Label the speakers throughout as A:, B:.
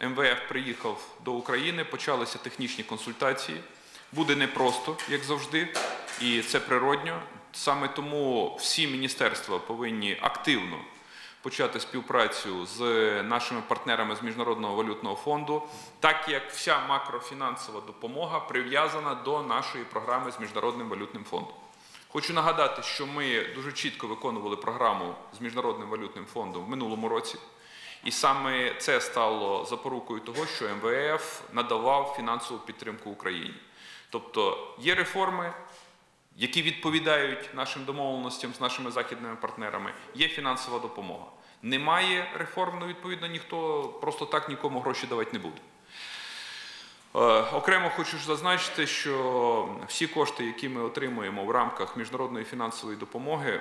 A: МВФ приїхав до України, почалися технічні консультації. Буде непросто, як завжди, і це природньо. Саме тому всі міністерства повинні активно почати співпрацю з нашими партнерами з Міжнародного валютного фонду, так як вся макрофінансова допомога прив'язана до нашої програми з Міжнародним валютним фондом. Хочу нагадати, що ми дуже чітко виконували програму з Міжнародним валютним фондом в минулому році. І саме це стало запорукою того, що МВФ надавав фінансову підтримку Україні. Тобто є реформи, які відповідають нашим домовленостям з нашими західними партнерами, є фінансова допомога. Немає реформ, ну відповідно ніхто просто так нікому гроші давати не буде. Е, Окремо хочу зазначити, що всі кошти, які ми отримуємо в рамках міжнародної фінансової допомоги,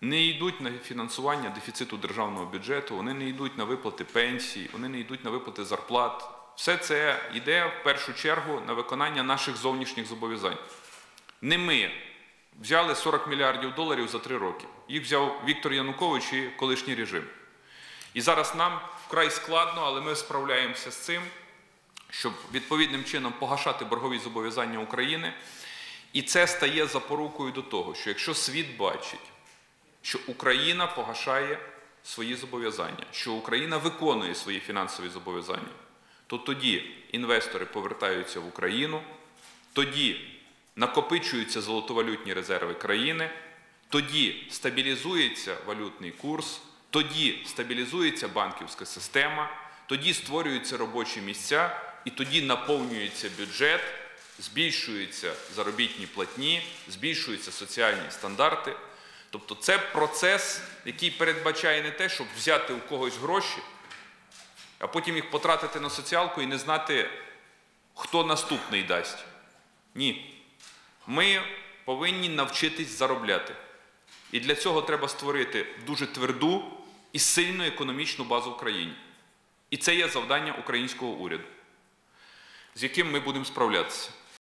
A: не йдуть на фінансування дефіциту державного бюджету, вони не йдуть на виплати пенсій, вони не йдуть на виплати зарплат. Все це йде в першу чергу на виконання наших зовнішніх зобов'язань. Не ми взяли 40 мільярдів доларів за три роки. Їх взяв Віктор Янукович і колишній режим. І зараз нам вкрай складно, але ми справляємося з цим, щоб відповідним чином погашати боргові зобов'язання України. І це стає запорукою до того, що якщо світ бачить, що Україна погашає свої зобов'язання, що Україна виконує свої фінансові зобов'язання, то тоді інвестори повертаються в Україну, тоді накопичуються золотовалютні резерви країни, тоді стабілізується валютний курс, тоді стабілізується банківська система, тоді створюються робочі місця, і тоді наповнюється бюджет, збільшуються заробітні платні, збільшуються соціальні стандарти. Тобто це процес, який передбачає не те, щоб взяти у когось гроші, а потім їх потратити на соціалку і не знати, хто наступний дасть. Ні. Ми повинні навчитись заробляти. І для цього треба створити дуже тверду і сильну економічну базу в країні. І це є завдання українського уряду, з яким ми будемо справлятися.